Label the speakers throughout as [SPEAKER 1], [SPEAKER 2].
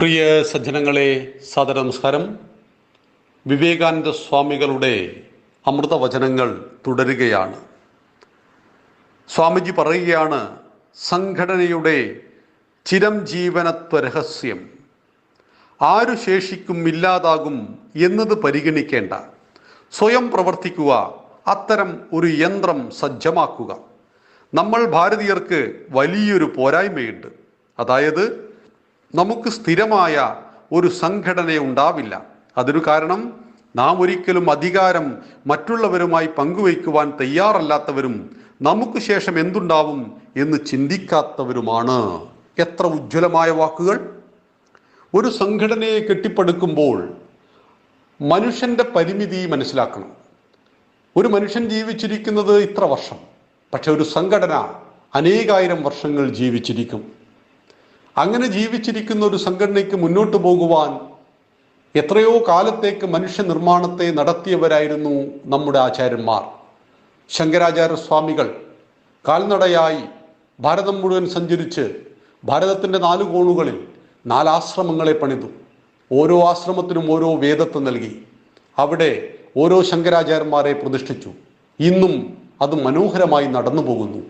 [SPEAKER 1] പ്രിയ സജ്ജനങ്ങളെ സാദര നമസ്കാരം. വിവേകാനന്ദ സ്വാമികളുടെ അമൃതവചനങ്ങൾ തുടരുകയാണ്. സ്വാമിജി പറയുകയാണ് സംഘടനയുടെ ചിരംജീവനത്വ രഹസ്യം. ആരു ശേഷിക്കും ഇല്ലാതാകും എന്നത് പരിഗണിക്കേണ്ട. സ്വയം പ്രവർത്തിക്കുക അത്തരം ഒരു യന്ത്രം സജ്ജമാക്കുക. നമ്മൾ ഭാരതീയർക്ക് വലിയൊരു പോരായ്മയുണ്ട്. അതായത് നമുക്ക് സ്ഥിരമായ ഒരു സംഘടന ഉണ്ടാവില്ല. അതൊരു കാരണം നാം ഒരിക്കലും അധികാരം മറ്റുള്ളവരുമായി പങ്കുവയ്ക്കുവാൻ തയ്യാറല്ലാത്തവരും നമുക്ക് ശേഷം എന്തുണ്ടാവും എന്ന് ചിന്തിക്കാത്തവരുമാണ്. എത്ര ഉജ്ജ്വലമായ വാക്കുകൾ. ഒരു സംഘടനയെ കെട്ടിപ്പടുക്കുമ്പോൾ മനുഷ്യന്റെ പരിമിതി മനസ്സിലാക്കണം. ഒരു മനുഷ്യൻ ജീവിച്ചിരിക്കുന്നത് ഇത്ര വർഷം. പക്ഷെ ഒരു സംഘടന അനേകായിരം വർഷങ്ങൾ ജീവിച്ചിരിക്കും. അങ്ങനെ ജീവിച്ചിരിക്കുന്ന ഒരു സംഘടനയ്ക്ക് മുന്നോട്ട് പോകുവാൻ എത്രയോ കാലത്തേക്ക് മനുഷ്യ നിർമ്മാണത്തെ നടത്തിയവരായിരുന്നു നമ്മുടെ ആചാര്യന്മാർ. ശങ്കരാചാര്യ സ്വാമികൾ കാൽനടയായി ഭാരതം മുഴുവൻ സഞ്ചരിച്ച് ഭാരതത്തിന്റെ നാല് കോണുകളിൽ നാലാശ്രമങ്ങളെ പണിതു. ഓരോ ആശ്രമത്തിനും ഓരോ വേദത്വം നൽകി. അവിടെ ഓരോ ശങ്കരാചാര്യന്മാരെ പ്രതിഷ്ഠിച്ചു. ഇന്നും അത് മനോഹരമായി നടന്നു പോകുന്നു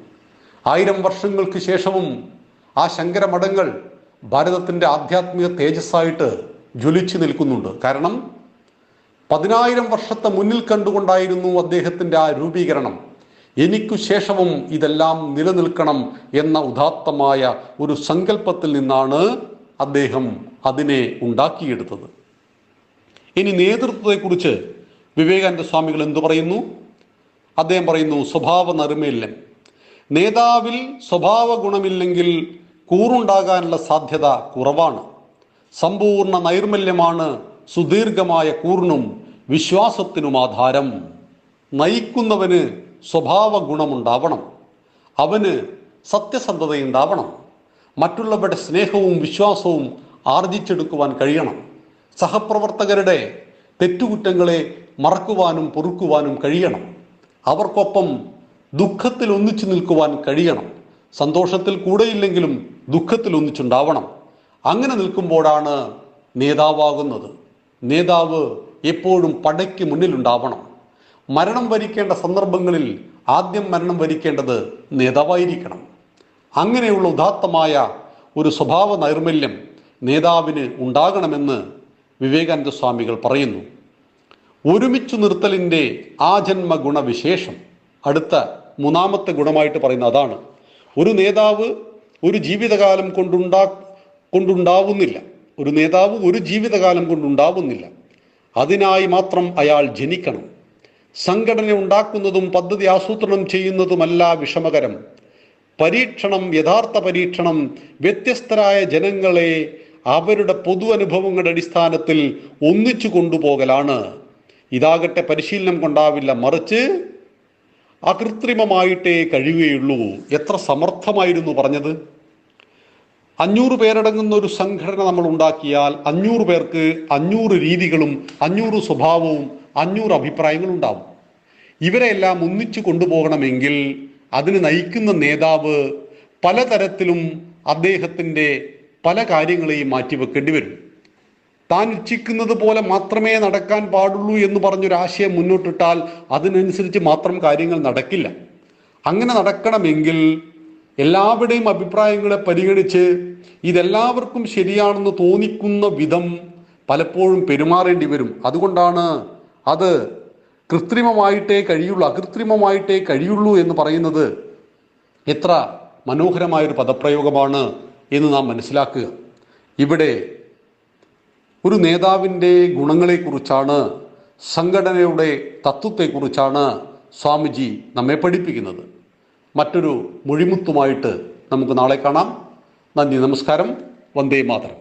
[SPEAKER 1] ആയിരം വർഷങ്ങൾക്ക് ശേഷവും ആ ശങ്കരമഠങ്ങൾ ഭാരതത്തിന്റെ ആധ്യാത്മിക തേജസ്സായിട്ട് ജ്വലിച്ചു നിൽക്കുന്നുണ്ട്. കാരണം പതിനായിരം വർഷത്തെ മുന്നിൽ കണ്ടുകൊണ്ടായിരുന്നു അദ്ദേഹത്തിന്റെ ആ രൂപീകരണം. എനിക്കു ശേഷവും ഇതെല്ലാം നിലനിൽക്കണം എന്ന ഉദാത്തമായ ഒരു സങ്കല്പത്തിൽ നിന്നാണ് അദ്ദേഹം അതിനെ ഉണ്ടാക്കിയെടുത്തത്. ഇനി നേതൃത്വത്തെക്കുറിച്ച് വിവേകാനന്ദ സ്വാമികൾ എന്തു പറയുന്നു? അദ്ദേഹം പറയുന്നു സ്വഭാവ നറുമയില്ലൻ നേതാവിൽ സ്വഭാവ ഗുണമില്ലെങ്കിൽ കൂറുണ്ടാകാനുള്ള സാധ്യത കുറവാണ്. സമ്പൂർണ നൈർമല്യമാണ് സുദീർഘമായ കൂറിനും വിശ്വാസത്തിനും ആധാരം. നയിക്കുന്നവന് സ്വഭാവ ഗുണമുണ്ടാവണം അവന് സത്യസന്ധതയുണ്ടാവണം. മറ്റുള്ളവരുടെ സ്നേഹവും വിശ്വാസവും ആർജിച്ചെടുക്കുവാൻ കഴിയണം. സഹപ്രവർത്തകരുടെ തെറ്റുകുറ്റങ്ങളെ മറക്കുവാനും പൊറുക്കുവാനും കഴിയണം. അവർക്കൊപ്പം ദുഃഖത്തിൽ ഒന്നിച്ചു നിൽക്കുവാൻ കഴിയണം. സന്തോഷത്തിൽ കൂടെയില്ലെങ്കിലും ദുഃഖത്തിൽ ഒന്നിച്ചുണ്ടാവണം. അങ്ങനെ നിൽക്കുമ്പോഴാണ് നേതാവാകുന്നത്. നേതാവ് എപ്പോഴും പടയ്ക്ക് മുന്നിലുണ്ടാവണം. മരണം വരിക്കേണ്ട സന്ദർഭങ്ങളിൽ ആദ്യം മരണം വരിക്കേണ്ടത് നേതാവായിരിക്കണം. അങ്ങനെയുള്ള ഉദാത്തമായ ഒരു സ്വഭാവ നൈർമല്യം നേതാവിന് ഉണ്ടാകണമെന്ന് വിവേകാനന്ദ സ്വാമികൾ പറയുന്നു. ഒരുമിച്ചു നിർത്തലിന്റെ ആജന്മ ഗുണവിശേഷം. അടുത്ത മൂന്നാമത്തെ ഗുണമായിട്ട് പറയുന്ന അതാണ്. ഒരു നേതാവ് ഒരു ജീവിതകാലം കൊണ്ടുണ്ടാ കൊണ്ടുണ്ടാവുന്നില്ല. ഒരു നേതാവ് ഒരു ജീവിതകാലം കൊണ്ടുണ്ടാവുന്നില്ല. അതിനായി മാത്രം അയാൾ ജനിക്കണം. സംഘടന ഉണ്ടാക്കുന്നതും പദ്ധതി ആസൂത്രണം ചെയ്യുന്നതുമല്ല വിഷമകരം. പരീക്ഷണം യഥാർത്ഥ പരീക്ഷണം വ്യത്യസ്തരായ ജനങ്ങളെ അവരുടെ പൊതു അനുഭവങ്ങളുടെ അടിസ്ഥാനത്തിൽ ഒന്നിച്ചു കൊണ്ടുപോകലാണ്. ഇതാകട്ടെ പരിശീലനം കൊണ്ടാവില്ല മറിച്ച് അകൃത്രിമമായിട്ടേ കഴിയുകയുള്ളൂ. എത്ര സമർത്ഥമായിരുന്നു പറഞ്ഞത്? അഞ്ഞൂറ് പേരടങ്ങുന്ന ഒരു സംഘടന നമ്മൾ ഉണ്ടാക്കിയാൽ അഞ്ഞൂറ് പേർക്ക് അഞ്ഞൂറ് രീതികളും അഞ്ഞൂറ് സ്വഭാവവും അഞ്ഞൂറ് അഭിപ്രായങ്ങളും ഉണ്ടാവും. ഇവരെല്ലാം ഒന്നിച്ചു കൊണ്ടുപോകണമെങ്കിൽ അതിന് നയിക്കുന്ന നേതാവ് പലതരത്തിലും അദ്ദേഹത്തിന്റെ പല കാര്യങ്ങളെയും മാറ്റിവെക്കേണ്ടി വരും. താൻ ഇച്ഛിക്കുന്നത് പോലെ മാത്രമേ നടക്കാൻ പാടുള്ളൂ എന്ന് പറഞ്ഞൊരാശയം മുന്നോട്ടിട്ടാൽ അതിനനുസരിച്ച് മാത്രം കാര്യങ്ങൾ നടക്കില്ല. അങ്ങനെ നടക്കണമെങ്കിൽ എല്ലാവരുടെയും അഭിപ്രായങ്ങളെ പരിഗണിച്ച് ഇതെല്ലാവർക്കും ശരിയാണെന്ന് തോന്നിക്കുന്ന വിധം പലപ്പോഴും പെരുമാറേണ്ടി വരും. അതുകൊണ്ടാണ് അത് കൃത്രിമമായിട്ടേ കഴിയുള്ളൂ അകൃത്രിമമായിട്ടേ കഴിയുള്ളൂ എന്ന് പറയുന്നത് എത്ര മനോഹരമായൊരു പദപ്രയോഗമാണ് എന്ന് നാം മനസ്സിലാക്കുക. ഇവിടെ ഒരു നേതാവിന്റെ ഗുണങ്ങളെക്കുറിച്ചാണ് സംഘടനയുടെ തത്വത്തെക്കുറിച്ചാണ് സ്വാമിജി നമ്മെ പഠിപ്പിക്കുന്നത്. മറ്റൊരു മൊഴിമുത്തുമായിട്ട് നമുക്ക് നാളെ കാണാം. നന്ദി നമസ്കാരം. വന്ദേ മാതരം.